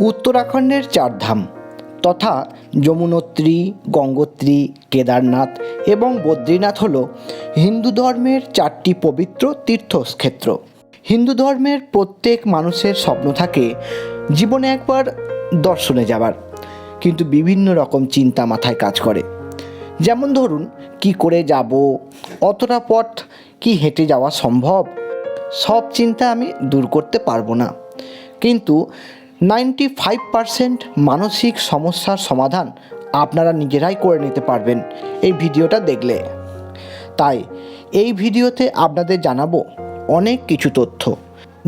উত্তরাখণ্ডের চারধাম তথা যমুনোত্রী, গঙ্গোত্রী, কেদারনাথ এবং বদ্রীনাথ হল হিন্দু ধর্মের চারটি পবিত্র তীর্থক্ষেত্র। হিন্দু ধর্মের প্রত্যেক মানুষের স্বপ্ন থাকে জীবনে একবার দর্শনে যাবার। কিন্তু বিভিন্ন রকম চিন্তা মাথায় কাজ করে। যেমন ধরুন, কি করে যাব? অতটা পথ কি হেঁটে যাওয়া সম্ভব? সব চিন্তা আমি দূর করতে পারব না। কিন্তু নাইনটি ফাইভ পারসেন্ট মানসিক সমস্যার সমাধান আপনারা নিজেরাই করে নিতে পারবেন এই ভিডিওটা দেখলে। তাই এই ভিডিওতে আপনাদের জানাব অনেক কিছু তথ্য।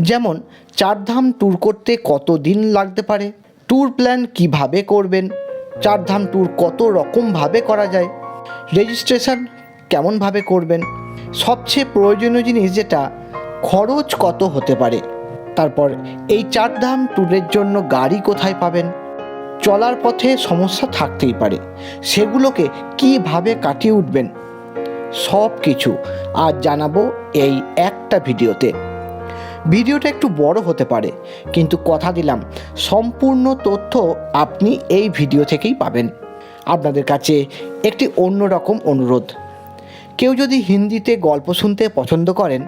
যেমন, চারধাম ট্যুর করতে কত দিন লাগতে পারে? ট্যুর প্ল্যান কীভাবে করবেন? চারধাম ট্যুর কত রকমভাবে করা যায়? রেজিস্ট্রেশন কেমনভাবে করবেন? সবচেয়ে প্রয়োজনীয় জিনিস যেটা, খরচ কত হতে পারে? তারপর, এই চারধাম ট্যুরের জন্য গাড়ি কোথায় পাবেন? চলার পথে সমস্যা থাকতেই পারে। সেগুলোকে কীভাবে কাটিয়ে উঠবেন? সব কিছু আজ জানাব এই একটা ভিডিওতে। ভিডিওটা একটু বড় হতে পারে, কিন্তু কথা দিলাম, সম্পূর্ণ তথ্য আপনি এই ভিডিও থেকেই পাবেন। আপনাদের কাছে একটি অন্যরকম অনুরোধ। কেউ যদি হিন্দিতে গল্প শুনতে পছন্দ করেন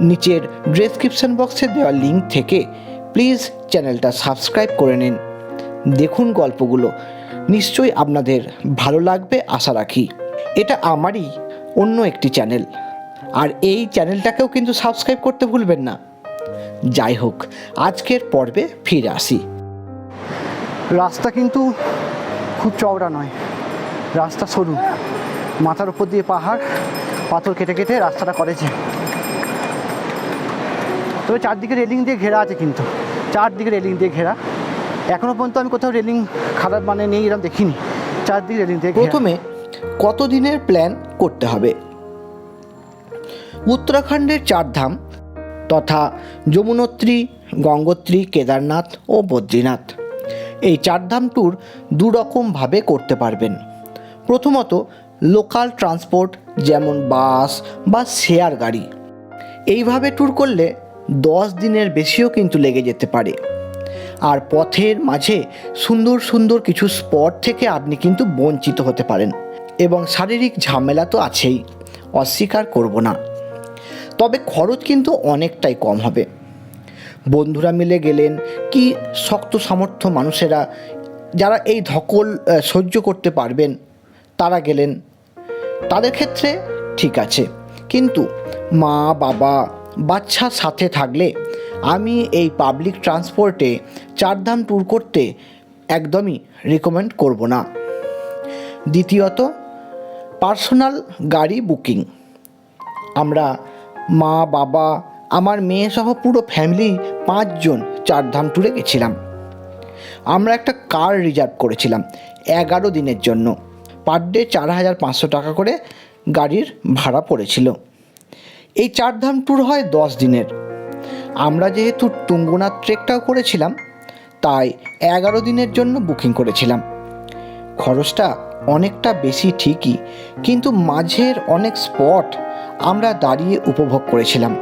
নিচের ডেসক্রিপশন বক্সে দেওয়া লিঙ্ক থেকে প্লিজ চ্যানেলটা সাবস্ক্রাইব করে নিন। দেখুন গল্পগুলো। নিশ্চয়ই আপনাদের ভালো লাগবে, আশা রাখি। এটা আমারই অন্য একটি চ্যানেল আর এই চ্যানেলটাকেও কিন্তু সাবস্ক্রাইব করতে ভুলবেন না। যাই হোক, আজকের পর্বে ফিরে আসি। রাস্তা কিন্তু খুব চওড়া নয়। রাস্তা সরু। মাথার উপর দিয়ে পাহাড়, পাথর কেটে কেটে রাস্তাটা করেছে। তবে চারদিকে রেলিং দিয়ে ঘেরা আছে কিন্তু। চারদিকে রেলিং দিয়ে ঘেরা। এখনও পর্যন্ত আমি কোথাও রেলিং খারাপ মানে নেই এরকম দেখিনি। চারদিকে রেলিং দিয়ে প্রথমে কত দিনের প্ল্যান করতে হবে? উত্তরাখণ্ডের চারধাম তথা যমুনোত্রী, গঙ্গোত্রী, কেদারনাথ ও বদ্রীনাথ। এই চারধাম ট্যুর দুরকমভাবে করতে পারবেন। প্রথমত লোকাল ট্রান্সপোর্ট যেমন বাস বা শেয়ার গাড়ি। এইভাবে ট্যুর করলে দশ দিনের বেশিও কিন্তু লেগে যেতে পারে। আর পথের মাঝে সুন্দর সুন্দর কিছু স্পট থেকে আপনি কিন্তু বঞ্চিত হতে পারেন এবং শারীরিক ঝামেলা তো আছেই, অস্বীকার করব না। তবে খরচ কিন্তু অনেকটাই কম হবে। বন্ধুরা মিলে গেলেন কি শক্ত সামর্থ্য মানুষেরা যারা এই ধকল সহ্য করতে পারবেন, তারা গেলেন। তাদের ক্ষেত্রে ঠিক আছে। কিন্তু মা, বাবা বাচ্চার সাথে থাকলে আমি এই পাবলিক ট্রান্সপোর্টে চারধাম ট্যুর করতে একদমই রেকমেন্ড করব না। দ্বিতীয়ত পার্সোনাল গাড়ি বুকিং আমরা মা, বাবা, আমার মেয়ে সহ পুরো ফ্যামিলি পাঁচজন চারধাম ট্যুরে গেছিলাম। আমরা একটা কার রিজার্ভ করেছিলাম এগারো দিনের জন্য। পার ডে চার হাজার পাঁচশো টাকা করে গাড়ির ভাড়া পড়েছিল। এই চারধাম ট্যুর হয় দশ দিনের। আমরা যেহেতু টুঙ্গুনাথ ট্রেকটাও করেছিলাম, তাই এগারো দিনের জন্য বুকিং করেছিলাম। খরচটা অনেকটা বেশি ঠিকই, কিন্তু মাঝের অনেক স্পট আমরা দাঁড়িয়ে উপভোগ করেছিলাম।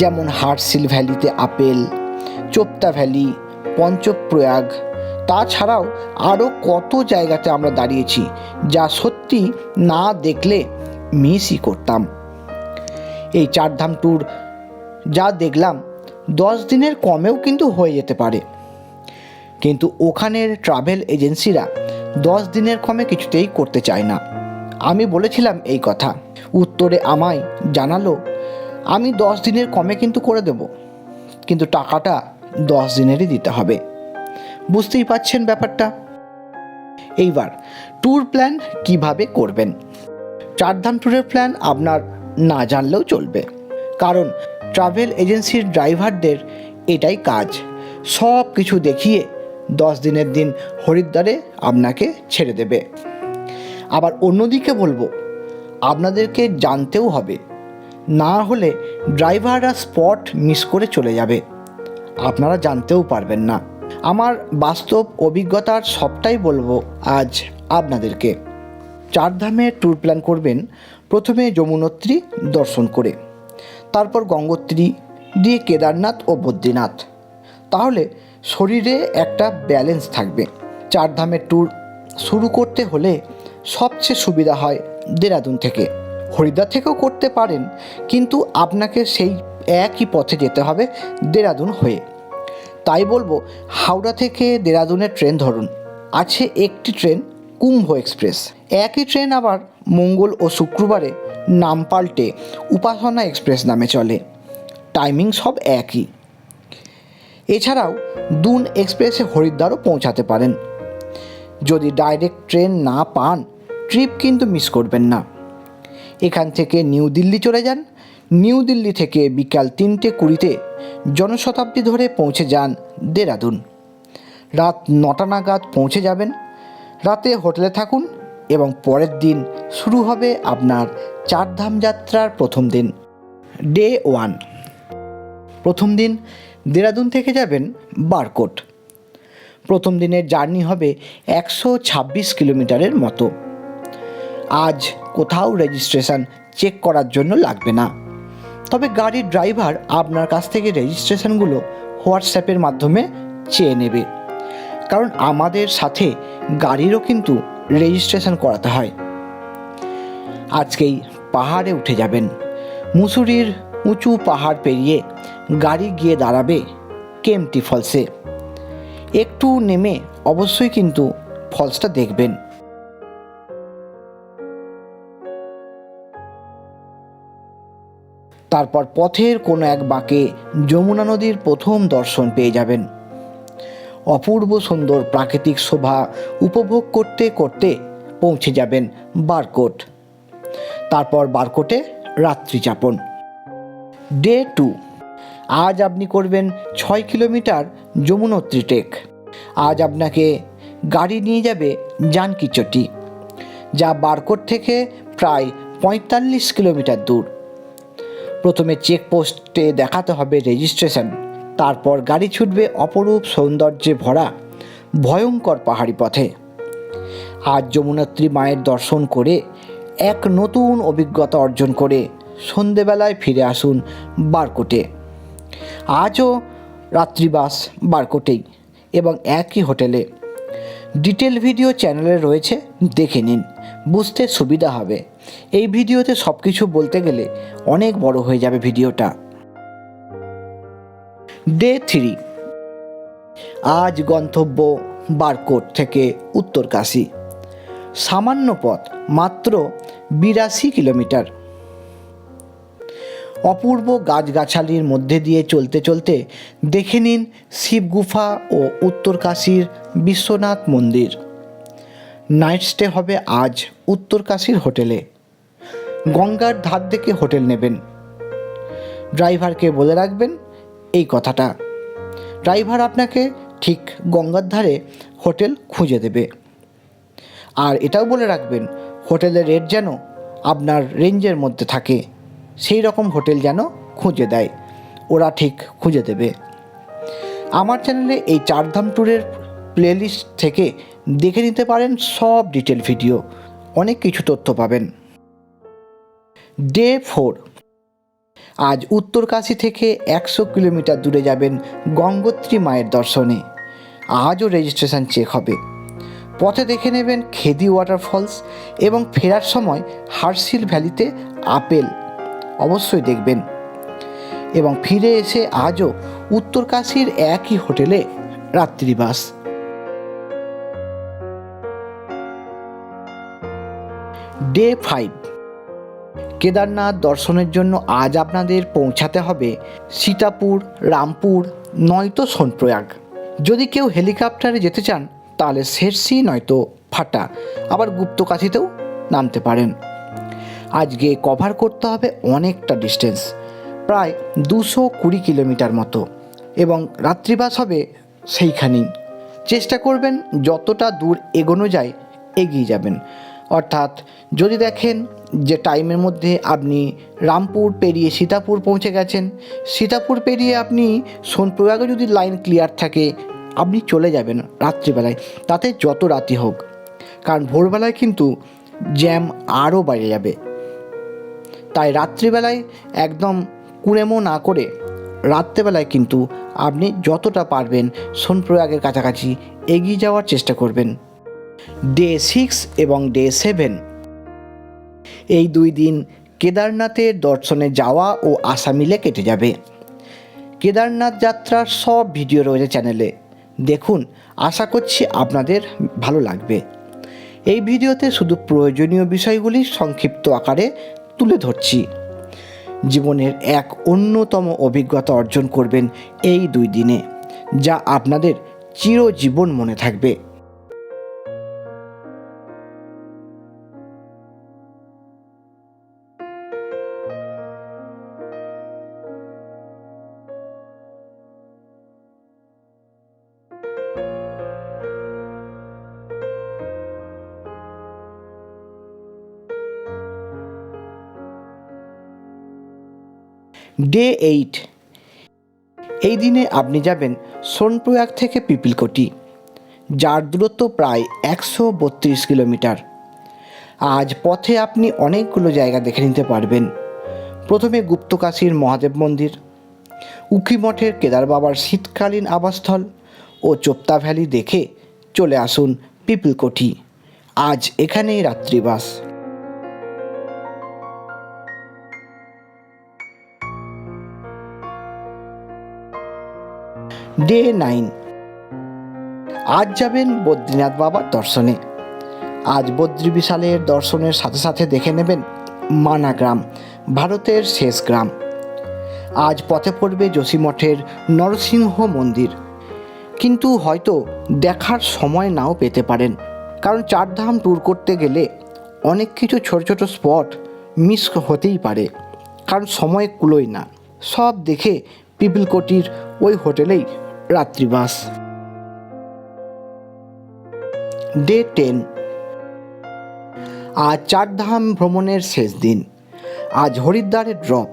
যেমন হার্টসিল ভ্যালিতে আপেল চোপতা ভ্যালি, পঞ্চপ্রয়াগ, তাছাড়াও আরও কত জায়গাতে আমরা দাঁড়িয়েছি, যা সত্যি না দেখলে মিসই করতাম। এই চারধাম ট্যুর যা দেখলাম, দশ দিনের কমেও কিন্তু হয়ে যেতে পারে। কিন্তু ওখানের ট্রাভেল এজেন্সিরা দশ দিনের কমে কিছুতেই করতে চায় না। আমি বলেছিলাম এই কথা। উত্তরে আমায় জানালো, আমি দশ দিনের কমে কিন্তু করে দেব, কিন্তু টাকাটা দশ দিনেরই দিতে হবে। বুঝতেই পাচ্ছেন ব্যাপারটা? এইবার ট্যুর প্ল্যান কীভাবে করবেন? চারধাম ট্যুরের প্ল্যান আপনার না জানলেও চলবে। কারণ ট্রাভেল এজেন্সির ড্রাইভারদের এটাই কাজ। সব কিছু দেখিয়ে দশ দিনের দিন হরিদ্বারে আপনাকে ছেড়ে দেবে। আবার অন্যদিকে বলব, আপনাদেরকে জানতেও হবে, না হলে ড্রাইভাররা স্পট মিস করে চলে যাবে। আপনারা জানতেও পারবেন না। আমার বাস্তব অভিজ্ঞতার সবটাই বলব আজ আপনাদেরকে। চারধামে ট্যুর প্ল্যান করবেন প্রথমে যমুনোত্রী দর্শন করে, তারপর গঙ্গোত্রী, দিয়ে কেদারনাথ ও বদ্রীনাথ। তাহলে শরীরে একটা ব্যালেন্স থাকবে। চারধামের ট্যুর শুরু করতে হলে সবচেয়ে সুবিধা হয় দেরাদুন থেকে। হরিদ্বার থেকেও করতে পারেন, কিন্তু আপনাকে সেই একই পথে যেতে হবে দেরাদুন হয়ে। তাই বলব, হাওড়া থেকে দেরাদুনের ট্রেন ধরুন। আছে একটি ট্রেন কুম্ভ এক্সপ্রেস। একই ট্রেন আবার মঙ্গল ও শুক্রবারে নাম পাল্টে উপাসনা এক্সপ্রেস নামে চলে। টাইমিং সব একই। এছাড়াও দুন এক্সপ্রেসে হরিদ্বারও পৌঁছাতে পারেন। যদি ডাইরেক্ট ট্রেন না পান, ট্রিপ কিন্তু মিস করবেন না। এখান থেকে নিউ দিল্লি চলে যান। নিউ দিল্লি থেকে বিকাল তিনটে কুড়িতে জনশতাব্দী ধরে পৌঁছে যান দেরাদুন। রাত নটা নাগাদ পৌঁছে যাবেন। রাতে হোটেলে থাকুন। এবং পরের দিন শুরু হবে আপনার চারধাম যাত্রার প্রথম দিন। ডে ওয়ান প্রথম দিন দেরাদুন থেকে যাবেন বারকোট। প্রথম দিনের জার্নি হবে একশো ছাব্বিশ কিলোমিটারের মতো। আজ কোথাও রেজিস্ট্রেশন চেক করার জন্য লাগবে না। তবে গাড়ির ড্রাইভার আপনার কাছ থেকে রেজিস্ট্রেশনগুলো হোয়াটসঅ্যাপের মাধ্যমে চেয়ে নেবে। কারণ আমাদের সাথে গাড়িরও কিন্তু রেজিস্ট্রেশন করাতে হয়। আজকেই পাহাড়ে উঠে যাবেন। মুসুরির উঁচু পাহাড় পেরিয়ে গাড়ি গিয়ে দাঁড়াবে কেমটি ফলসে। একটু নেমে অবশ্যই কিন্তু ফলসটা দেখবেন। তারপর পথের কোনো এক বাঁকে যমুনা নদীর প্রথম দর্শন পেয়ে যাবেন। অপূর্ব সুন্দর প্রাকৃতিক শোভা উপভোগ করতে করতে পৌঁছে যাবেন বারকোট। তারপর বারকোটে রাত্রি যাপন। Day two. আজ আপনি করবেন ছয় কিলোমিটার যমুনোত্রী ট্রেক আজ আপনাকে গাড়ি নিয়ে যাবে জানকিচটি যা বারকোট থেকে প্রায় পঁয়তাল্লিশ কিলোমিটার দূর। প্রথমে চেকপোস্টে দেখাতে হবে রেজিস্ট্রেশন তারপর গাড়ি ছুটবে অপরূপ সৌন্দর্যে ভরা ভয়ঙ্কর পাহাড়ি পথে। আজ যমুনাত্রী মায়ের দর্শন করে এক নতুন অভিজ্ঞতা অর্জন করে সন্ধেবেলায় ফিরে আসুন বারকোটে। আজও রাত্রিবাস বারকোটেই এবং একই হোটেলে। ডিটেল ভিডিও চ্যানেলে রয়েছে, দেখে নিন, বুঝতে সুবিধা হবে। এই ভিডিওতে সব কিছু বলতে গেলে অনেক বড় হয়ে যাবে ভিডিওটা। Day three. আজ গন্তব্য বারকোট থেকে উত্তরকাশী। সামান্য পথ, মাত্র বিরাশি কিলোমিটার। অপূর্ব গাছগাছালির মধ্যে দিয়ে চলতে চলতে দেখে নিন শিবগুফা ও উত্তরকাশীর বিশ্বনাথ মন্দির। নাইট স্টে হবে আজ উত্তরকাশীর হোটেলে। গঙ্গার ধার থেকে হোটেল নেবেন। ড্রাইভারকে বলে রাখবেন এই কথাটা। ড্রাইভার আপনাকে ঠিক গঙ্গার ধারে হোটেল খুঁজে দেবে। আর এটাও বলে রাখবেন, হোটেলের রেট যেন আপনার রেঞ্জের মধ্যে থাকে, সেই রকম হোটেল যেন খুঁজে দেয়, ওরা ঠিক খুঁজে দেবে। আমার চ্যানেলে এই চারধাম ট্যুরের প্লেলিস্ট থেকে দেখে নিতে পারেন সব ডিটেল ভিডিও অনেক কিছু তথ্য পাবেন। ডে ফোর আজ উত্তরকাশী থেকে একশো কিলোমিটার দূরে যাবেন গঙ্গোত্রী মায়ের দর্শনে। আজও রেজিস্ট্রেশন চেক হবে। পথে দেখে নেবেন খেদি ওয়াটারফলস এবং ফেরার সময় হার্সিল ভ্যালিতে আপেল অবশ্যই দেখবেন। এবং ফিরে এসে আজও উত্তরকাশীর একই হোটেলে রাত্রিবাস ডে ফাইভ কেদারনাথ দর্শনের জন্য আজ আপনাদের পৌঁছাতে হবে সীতাপুর, রামপুর, নয়তো সোনপ্রয়াগ। যদি কেউ হেলিকপ্টারে যেতে চান, তাহলে শেরসি নয়তো ফাটা। আবার গুপ্তকাঠিতেও নামতে পারেন। আজকে কভার করতে হবে অনেকটা ডিস্টেন্স প্রায় দুশো কুড়ি কিলোমিটার মতো। এবং রাত্রিবাস হবে সেইখানেই। চেষ্টা করবেন যতটা দূর এগোনো যায়, এগিয়ে যাবেন। অর্থাৎ যদি দেখেন যে টাইমের মধ্যে আপনি রামপুর পেরিয়ে সীতাপুর পৌঁছে গেছেন, সীতাপুর পেরিয়ে আপনি সোনপ্রয়াগে যদি লাইন ক্লিয়ার থাকে, আপনি চলে যাবেন রাত্রিবেলায়। তাতে যত রাতি হোক, কারণ ভোরবেলায় কিন্তু জ্যাম আরও বেড়ে যাবে। তাই রাত্রিবেলায় একদম কুড়েমো না করে রাত্রেবেলায় কিন্তু আপনি যতটা পারবেন সোনপ্রয়াগের কাছাকাছি এগিয়ে যাওয়ার চেষ্টা করবেন। ডে সিক্স এবং ডে সেভেন এই দুই দিন কেদারনাথের দর্শনে যাওয়া ও আসা মিলে কেটে যাবে। কেদারনাথ যাত্রার সব ভিডিও রয়েছে চ্যানেলে। দেখুন, আশা করছি আপনাদের ভালো লাগবে। এই ভিডিওতে শুধু প্রয়োজনীয় বিষয়গুলি সংক্ষিপ্ত আকারে তুলে ধরছি। জীবনের এক অন্যতম অভিজ্ঞতা অর্জন করবেন এই দুই দিনে, যা আপনাদের চিরজীবন মনে থাকবে। Day eight. এই দিনে আপনি যাবেন সোনপ্রয়াগ থেকে পিপিলকোটি, যার দূরত্ব প্রায় একশো বত্রিশ কিলোমিটার। আজ পথে আপনি অনেকগুলো জায়গা দেখে নিতে পারবেন। প্রথমে গুপ্তকাশীর মহাদেব মন্দির, উখি মঠের কেদার বাবার শীতকালীন আবাসস্থল ও চোপ্তা ভ্যালি দেখে চলে আসুন পিপিলকোটি। আজ এখানেই রাত্রিবাস। Day nine. আজ যাবেন বদ্রীনাথ বাবার দর্শনে। আজ বদ্রী বিশালের দর্শনের সাথে সাথে দেখে নেবেন মানা গ্রাম, ভারতের শেষ গ্রাম। আজ পথে পড়বে যোশীমঠের নরসিংহ মন্দির। কিন্তু হয়তো দেখার সময় নাও পেতে পারেন। কারণ চারধাম ট্যুর করতে গেলে অনেক কিছু ছোট ছোট স্পট মিস হতেই পারে। কারণ সময় কুলোয় না। সব দেখে পিপিলকোটির ওই হোটেলেই রাত্রিবাস ডে টেন আজ চারধাম ভ্রমণের শেষ দিন। আজ হরিদ্বারের ড্রপ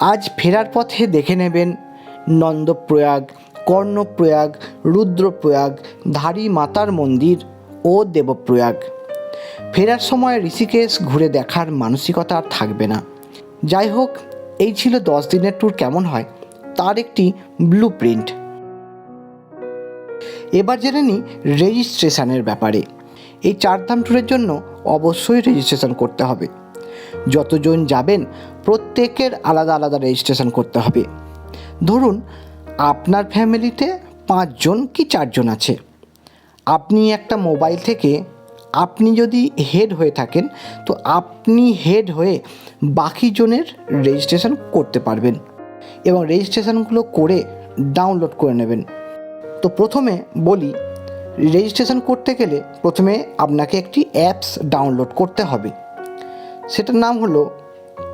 আজ ফেরার পথে দেখে নেবেন নন্দপ্রয়াগ, কর্ণপ্রয়াগ, রুদ্রপ্রয়াগ, ধারী মাতার মন্দির ও দেবপ্রয়াগ। ফেরার সময় ঋষিকেশ ঘুরে দেখার মানসিকতা আর থাকবে না। যাই হোক, এই ছিল দশ দিনের ট্যুর কেমন হয়? তার একটি ব্লু প্রিন্ট এবার জেনে নিই রেজিস্ট্রেশনের ব্যাপারে। এই চারধাম ট্যুরের জন্য অবশ্যই রেজিস্ট্রেশন করতে হবে। যতজন যাবেন, প্রত্যেকের আলাদা আলাদা রেজিস্ট্রেশন করতে হবে। ধরুন, আপনার ফ্যামিলিতে পাঁচজন কি চারজন আছে? আপনি একটা মোবাইল থেকে আপনি যদি হেড হয়ে থাকেন, তো আপনি হেড হয়ে বাকি জনের রেজিস্ট্রেশন করতে পারবেন। এবং রেজিস্ট্রেশনগুলো করে ডাউনলোড করে নেবেন। তো প্রথমে বলি রেজিস্ট্রেশন করতে গেলে প্রথমে আপনাকে একটি অ্যাপস ডাউনলোড করতে হবে। সেটার নাম হলো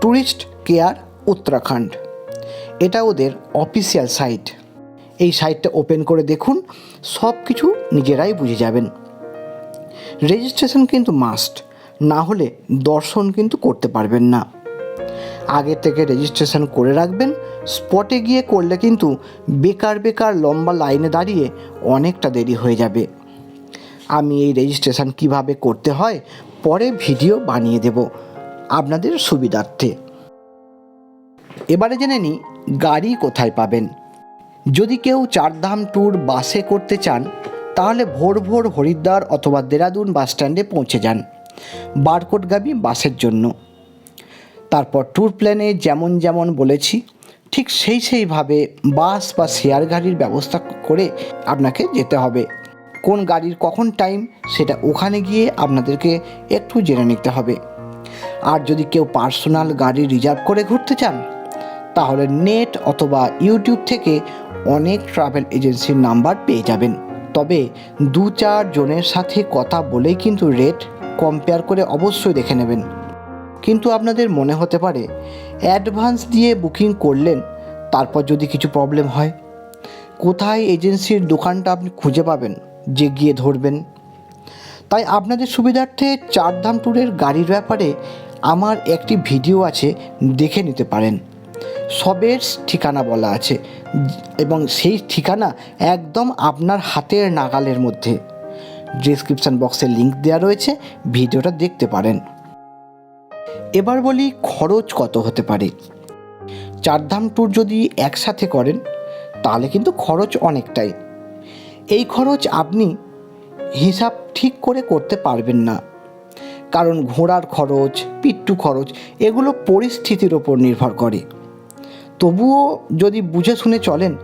ট্যুরিস্ট কেয়ার উত্তরাখণ্ড এটা ওদের অফিসিয়াল সাইট এই সাইটটা ওপেন করে দেখুন সব কিছু নিজেরাই বুঝে যাবেন। রেজিস্ট্রেশন কিন্তু মাস্ট না হলে দর্শন কিন্তু করতে পারবেন না। আগে থেকে রেজিস্ট্রেশন করে রাখবেন। স্পটে গিয়ে করলে কিন্তু বেকার বেকার লম্বা লাইনে দাঁড়িয়ে অনেকটা দেরি হয়ে যাবে। আমি এই রেজিস্ট্রেশন কীভাবে করতে হয়, পরে ভিডিও বানিয়ে দেব আপনাদের সুবিধার্থে। এবারে জেনে নিই, গাড়ি কোথায় পাবেন। যদি কেউ চারধাম ট্যুর বাসে করতে চান, তাহলে ভোর ভোর হরিদ্বার অথবা দেরাদুন বাস স্ট্যান্ডে পৌঁছে যান। বারকোটগামী বাসের জন্য। তারপর ট্যুর প্ল্যানে যেমন যেমন বলেছি, ঠিক সেই সেইভাবে বাস বা শেয়ার গাড়ির ব্যবস্থা করে আপনাকে যেতে হবে। কোন গাড়ির কখন টাইম সেটা ওখানে গিয়ে আপনাদেরকে একটু জেনে নিতে হবে। আর যদি কেউ পার্সোনাল গাড়ি রিজার্ভ করে ঘুরতে চান, তাহলে নেট অথবা ইউটিউব থেকে অনেক ট্রাভেল এজেন্সির নাম্বার পেয়ে যাবেন। তবে দু চার জনের সাথে কথা বলেই কিন্তু রেট কম্পেয়ার করে অবশ্যই দেখে নেবেন। কিন্তু আপনাদের মনে হতে পারে, অ্যাডভান্স দিয়ে বুকিং করলেন, তারপর যদি কিছু প্রবলেম হয়? কোথায় এজেন্সির দোকানটা আপনি খুঁজে পাবেন, যে গিয়ে ধরবেন? তাই আপনাদের সুবিধার্থে চারধাম ট্যুরের গাড়ির ব্যাপারে আমার একটি ভিডিও আছে, দেখে নিতে পারেন। সবের ঠিকানা বলা আছে, এবং সেই ঠিকানা একদম আপনার হাতের নাগালের মধ্যে। ডিসক্রিপশান বক্সে লিঙ্ক দেওয়া রয়েছে, ভিডিওটা দেখতে পারেন। এবার বলি খরচ কত হতে পারে। চারধাম ট্যুর যদি একসাথে করেন, তাহলে কিন্তু খরচ অনেকটাই। এই খরচ আপনি হিসাব ঠিক করে করতে পারবেন না। কারণ ঘোড়ার খরচ, পিট্টু খরচ, এগুলো পরিস্থিতির ওপর নির্ভর করে। তবুও যদি বুঝে শুনে চলেন,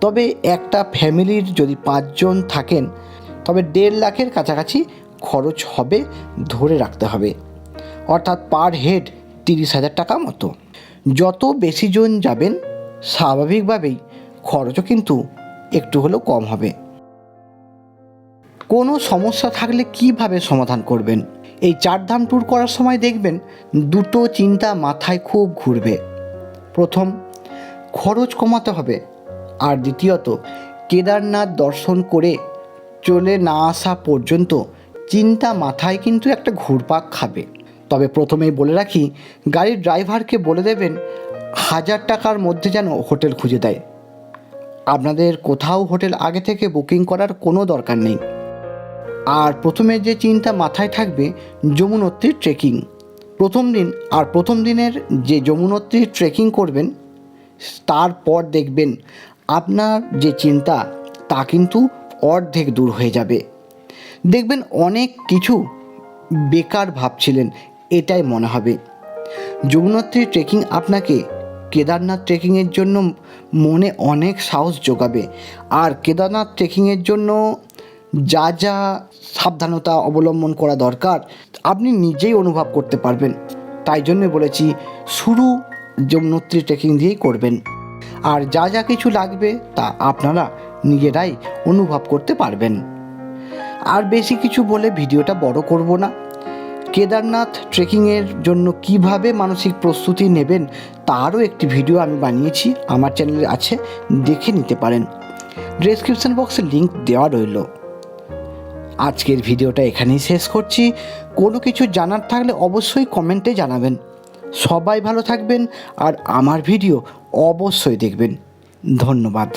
তবে একটা ফ্যামিলির যদি পাঁচজন থাকেন, তবে দেড় লাখের কাছাকাছি খরচ হবে ধরে রাখতে হবে। অর্থাৎ পার হেড তিরিশ হাজার টাকা মতো। যত বেশি জন যাবেন, স্বাভাবিকভাবেই খরচও কিন্তু একটু হলেও কম হবে। কোনো সমস্যা থাকলে কীভাবে সমাধান করবেন? এই চারধাম ট্যুর করার সময় দেখবেন দুটো চিন্তা মাথায় খুব ঘুরবে। প্রথম, খরচ কমাতে হবে। আর দ্বিতীয়ত, কেদারনাথ দর্শন করে চলে না আসা পর্যন্ত চিন্তা মাথায় কিন্তু একটা ঘুরপাক খাবে। তবে প্রথমেই বলে রাখি, গাড়ির ড্রাইভারকে বলে দেবেন, হাজার টাকার মধ্যে যেন হোটেল খুঁজে দেয়। আপনাদের কোথাও হোটেল আগে থেকে বুকিং করার কোনো দরকার নেই। আর প্রথমে যে চিন্তা মাথায় থাকবে, যমুনত্রীর ট্রেকিং প্রথম দিন, আর প্রথম দিনের যে যমুনোত্রীর ট্রেকিং করবেন তারপর দেখবেন আপনার যে চিন্তা, তা কিন্তু অর্ধেক দূর হয়ে যাবে। দেখবেন অনেক কিছু বেকার ভাবছিলেন এটাই মনে হবে। যমুনোত্রী ট্রেকিং আপনাকে কেদারনাথ ট্রেকিংয়ের জন্য মনে অনেক সাহস যোগাবে। আর কেদারনাথ ট্রেকিংয়ের জন্য যা যা সাবধানতা অবলম্বন করা দরকার, আপনি নিজেই অনুভব করতে পারবেন। তাই জন্য বলেছি, শুরু যমুনোত্রী ট্রেকিং দিয়েই করবেন। আর যা যা কিছু লাগবে তা আপনারা নিজেরাই অনুভব করতে পারবেন। আর বেশি কিছু বলে ভিডিওটা বড় করব না। কেদারনাথ ট্রেকিংয়ের জন্য কীভাবে মানসিক প্রস্তুতি নেবেন তারও একটি ভিডিও আমি বানিয়েছি, আমার চ্যানেলে আছে, দেখে নিতে পারেন। ডেসক্রিপশন বক্সে লিঙ্ক দেওয়া রইল। আজকের ভিডিওটা এখানেই শেষ করছি। কোনো কিছু জানার থাকলে অবশ্যই কমেন্টে জানাবেন। সবাই ভালো থাকবেন আর আমার ভিডিও অবশ্যই দেখবেন। ধন্যবাদ।